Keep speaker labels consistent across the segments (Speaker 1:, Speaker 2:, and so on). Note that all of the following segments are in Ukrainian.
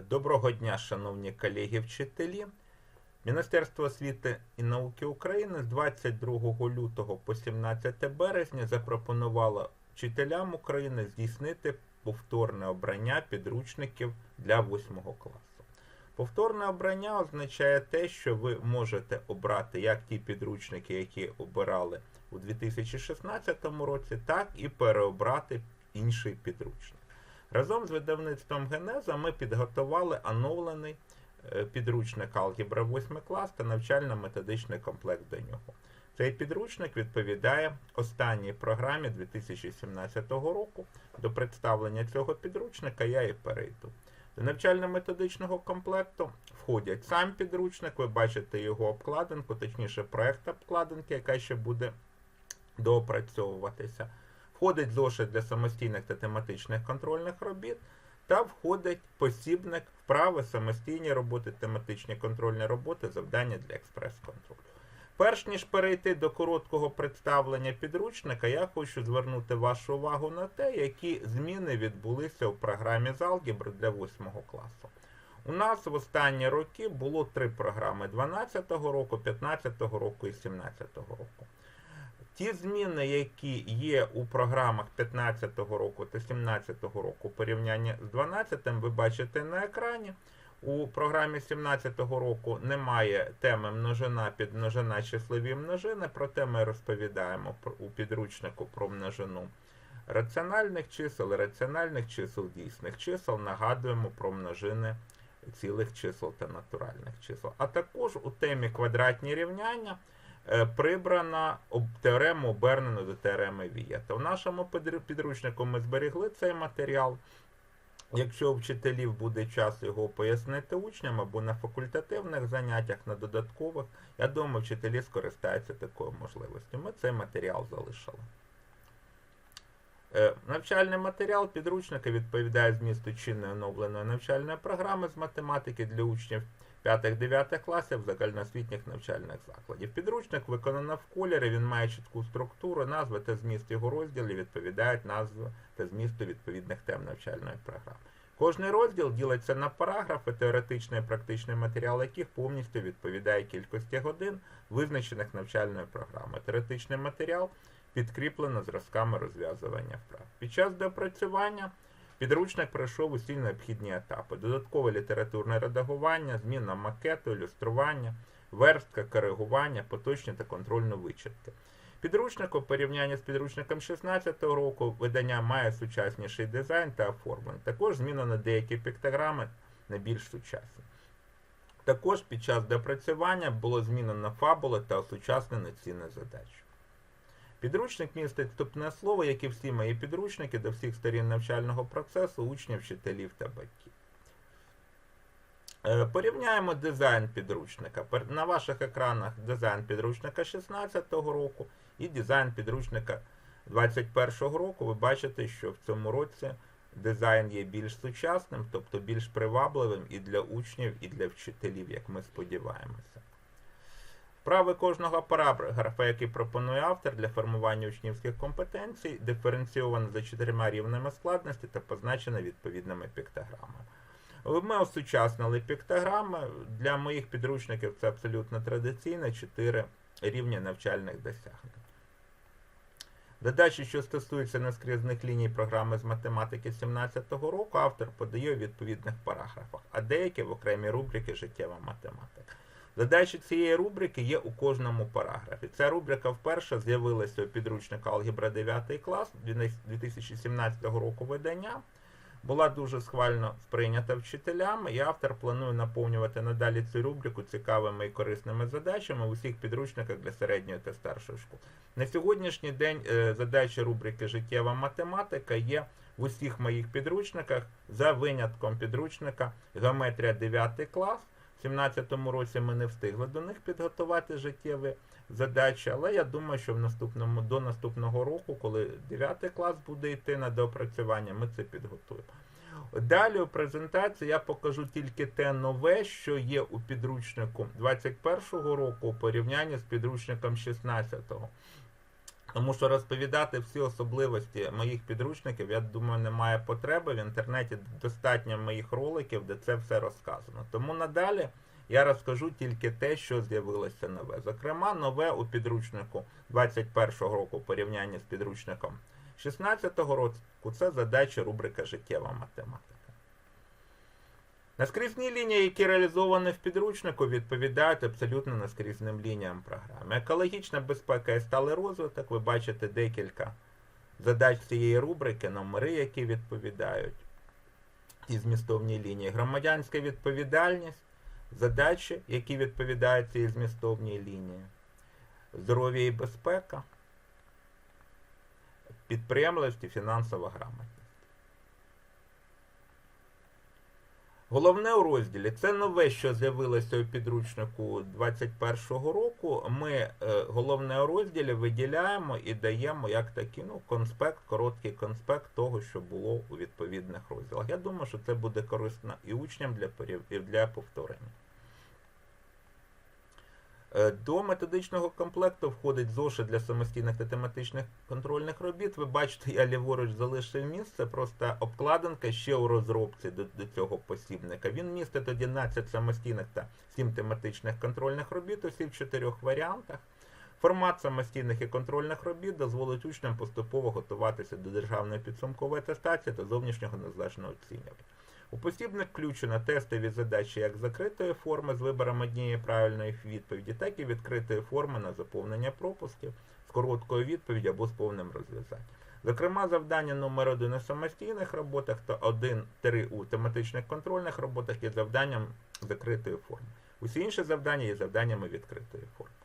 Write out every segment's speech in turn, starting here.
Speaker 1: Доброго дня, шановні колеги-вчителі. Міністерство освіти і науки України з 22 лютого по 17 березня запропонувало вчителям України здійснити повторне обрання підручників для 8 класу. Повторне обрання означає те, що ви можете обрати як ті підручники, які обирали у 2016 році, так і переобрати інший підручник. Разом з видавництвом Генеза ми підготували оновлений е, підручник Алгебра 8 клас та навчально-методичний комплект до нього. Цей підручник відповідає останній програмі 2017 року. До представлення цього підручника я і перейду. До навчально-методичного комплекту входять сам підручник, ви бачите його обкладинку, точніше проект обкладинки, яка ще буде доопрацьовуватися. Входить зошит для самостійних та тематичних контрольних робіт, та входить посібник вправи, самостійні роботи, тематичні контрольні роботи, завдання для експрес-контролю. Перш ніж перейти до короткого представлення підручника, я хочу звернути вашу увагу на те, які зміни відбулися у програмі з алгебри для 8 класу. У нас в останні роки було три програми 12 року, 15 року і 17 року. Ті зміни, які є у програмах 15 року та 17 року порівняння з 12, ви бачите на екрані. У програмі 17 року немає теми множина, підмножина, числові множини, проте ми розповідаємо у підручнику про множину раціональних чисел, раціональних чисел, дійсних чисел, нагадуємо про множини цілих чисел та натуральних чисел. А також у темі квадратні рівняння прибрана об- теорема обернена до теореми Вієта. В нашому підручнику ми зберегли цей матеріал. Якщо у вчителів буде час його пояснити учням або на факультативних заняттях, на додаткових, я думаю, вчителі скористаються такою можливістю. Ми цей матеріал залишили. Е, Навчальний матеріал підручника відповідає змісту чинної оновленої навчальної програми з математики для учнів 5-9 класів загальноосвітніх навчальних закладів. Підручник виконано в кольорі, він має чітку структуру, назви та зміст його розділів відповідають назві та змісту відповідних тем навчальної програми. Кожний розділ ділиться на параграфи, теоретичний і практичний матеріал яких повністю відповідає кількості годин, визначених навчальною програмою. Теоретичний матеріал підкріплено зразками розв'язування вправ. Під час доопрацювання підручник пройшов усі необхідні етапи: додаткове літературне редагування, зміна макету, ілюстрування, верстка, коригування, поточні та контрольні вичитки. Підручник у порівнянні з підручником 16 року видання має сучасніший дизайн та оформлення. Також змінено деякі піктограми на більш сучасні. Також під час допрацювання було змінено фабули та осучаснено цінні задачі. Підручник містить вступне слово, як і всі мої підручники до всіх сторін навчального процесу, учнів, вчителів та батьків. Е, Порівняємо дизайн підручника. На ваших екранах дизайн підручника 16 року і дизайн підручника 21 року. Ви бачите, що в цьому році дизайн є більш сучасним, тобто більш привабливим і для учнів, і для вчителів, як ми сподіваємося. Вправи кожного параграфа, який пропонує автор для формування учнівських компетенцій, диференційовано за чотирма рівнями складності та позначено відповідними піктограмами. Ми осучаснили піктограми. Для моїх підручників це абсолютно традиційно 4 рівні навчальних досягнень. Задачі, що стосуються наскрізних ліній програми з математики 2017 року, автор подає у відповідних параграфах, а деякі в окремій рубрики Життєва математика. Задачі цієї рубрики є у кожному параграфі. Ця рубрика вперше з'явилася у підручнику Алгебра 9 клас 2017 року видання. Була дуже схвально сприйнята вчителями, і автор планує наповнювати надалі цю рубрику цікавими і корисними задачами в усіх підручниках для середньої та старшої школи. На сьогоднішній день е, задачі рубрики Життєва математика є в усіх моїх підручниках за винятком підручника Геометрія 9 клас. У 2017 році ми не встигли до них підготувати життєві задачі, але я думаю, що в наступному, до наступного року, коли 9 клас буде йти на доопрацювання, ми це підготуємо. Далі у презентації я покажу тільки те нове, що є у підручнику 21 року у порівнянні з підручником 16-го. Тому що розповідати всі особливості моїх підручників, я думаю, немає потреби. В інтернеті достатньо моїх роликів, де це все розказано. Тому надалі я розкажу тільки те, що з'явилося нове. Зокрема, нове у підручнику 21-го року в порівнянні з підручником 16-го року це задача рубрика Життєва математика. Наскрізні лінії, які реалізовані в підручнику, відповідають абсолютно наскрізним лініям програми. Екологічна безпека і сталий розвиток, ви бачите декілька задач цієї рубрики, номери, які відповідають ті змістовні лінії. Громадянська відповідальність, задачі, які відповідають цій змістовній лінії. Здоров'я і безпека, підприємливість і фінансова грамотність. Головне у розділі це нове, що з'явилося у підручнику 21-го року. Ми е, головне у розділі виділяємо і даємо як такий ну, конспект, короткий конспект того, що було у відповідних розділах. Я думаю, що це буде корисно і учням для, і для повторення. Е, До методичного комплекту входить зошит для самостійних та тематичних контрольних робіт. Ви бачите, я ліворуч залишив місце, просто обкладинка ще у розробці до, до цього посібника. Він містить 11 самостійних та 7 тематичних контрольних робіт, усі в чотирьох варіантах. Формат самостійних і контрольних робіт дозволить учням поступово готуватися до державної підсумкової атестації та зовнішнього незалежного оцінювання. У посібник включено тестові задачі як закритої форми з вибором однієї правильної відповіді, так і відкритої форми на заповнення пропусків з короткою відповіддю або з повним розв'язанням. Зокрема, завдання номер 1 у самостійних роботах та 1-3 у тематичних контрольних роботах є завданням закритої форми. Усі інші завдання є завданнями відкритої форми.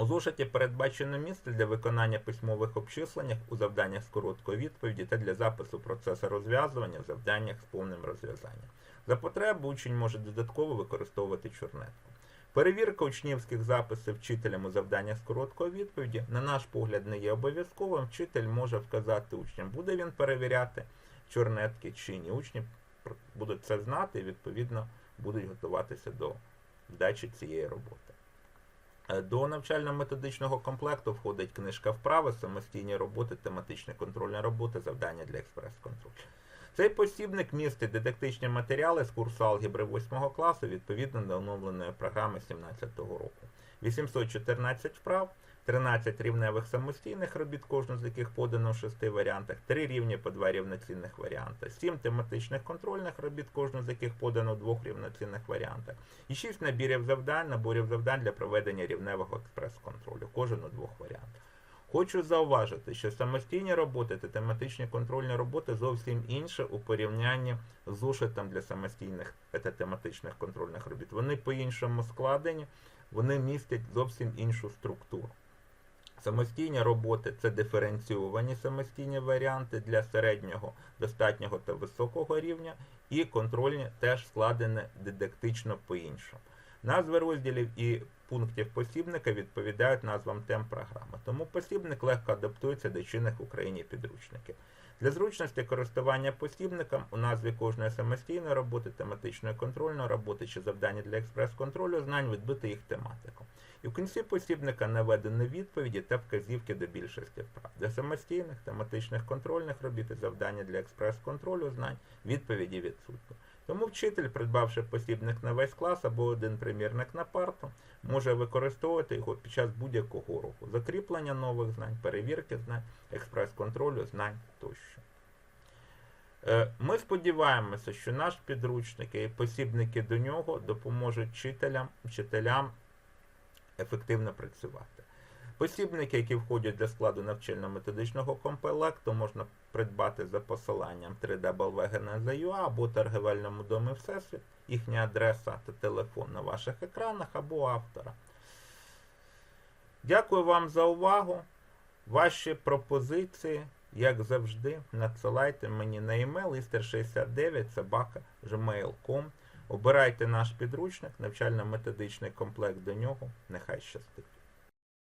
Speaker 1: У зошиті передбачено місце для виконання письмових обчисленнях у завданнях з короткої відповіді та для запису процесу розв'язування в завданнях з повним розв'язанням. За потреби учень може додатково використовувати чорнетку. Перевірка учнівських записів вчителям у завданнях з короткої відповіді, на наш погляд, не є обов'язковим. Вчитель може вказати учням, буде він перевіряти чорнетки чи ні. Учні будуть це знати і відповідно будуть готуватися до здачі цієї роботи. Е, До навчально-методичного комплекту входить книжка вправи, самостійні роботи, тематичні контрольні роботи, завдання для експрес-контролю. Цей посібник містить дидактичні матеріали з курсу алгебри 8 класу відповідно до оновленої програми 2017 року. 814 вправ, 13 рівневих самостійних робіт, кожну з яких подано в шести варіантах, 3 рівні по 2 рівноцінних варіанти, 7 тематичних контрольних робіт, кожну з яких подано в двох рівноцінних варіантах, і 6 набірів завдань, наборів завдань для проведення рівневого експрес-контролю, кожен у двох варіантах. Хочу зауважити, що самостійні роботи та тематичні контрольні роботи зовсім інше у порівнянні з зошитом для самостійних та тематичних контрольних робіт. Вони по-іншому складені, вони містять зовсім іншу структуру. Самостійні роботи це диференційовані самостійні варіанти для середнього, достатнього та високого рівня, і контрольні теж складені дидактично по-іншому. Назви розділів і пунктів посібника відповідають назвам тем програми, тому посібник легко адаптується до чинних в Україні підручників. Для зручності користування посібником у назві кожної самостійної роботи, тематичної контрольної роботи чи завдання для експрес-контролю знань відбити їх тематику. І в кінці посібника наведені відповіді та вказівки до більшості вправ. Для самостійних, тематичних контрольних робіт і завдання для експрес-контролю знань відповіді відсутні. Тому вчитель, придбавши посібник на весь клас або один примірник на парту, може використовувати його під час будь-якого уроку. Закріплення нових знань, перевірки знань, експрес-контролю знань тощо. Е, Ми сподіваємося, що наш підручник і посібники до нього допоможуть вчителям, вчителям ефективно працювати. Посібники, які входять до складу навчально-методичного комплекту, можна придбати за посиланням www.geneza.ua або торгівельному домі Всесвіт, їхня адреса та телефон на ваших екранах або автора. Дякую вам за увагу. Ваші пропозиції, як завжди, надсилайте мені на e-mail lister69 собака gmail.com. Обирайте наш підручник, навчально-методичний комплект до нього. Нехай щастить.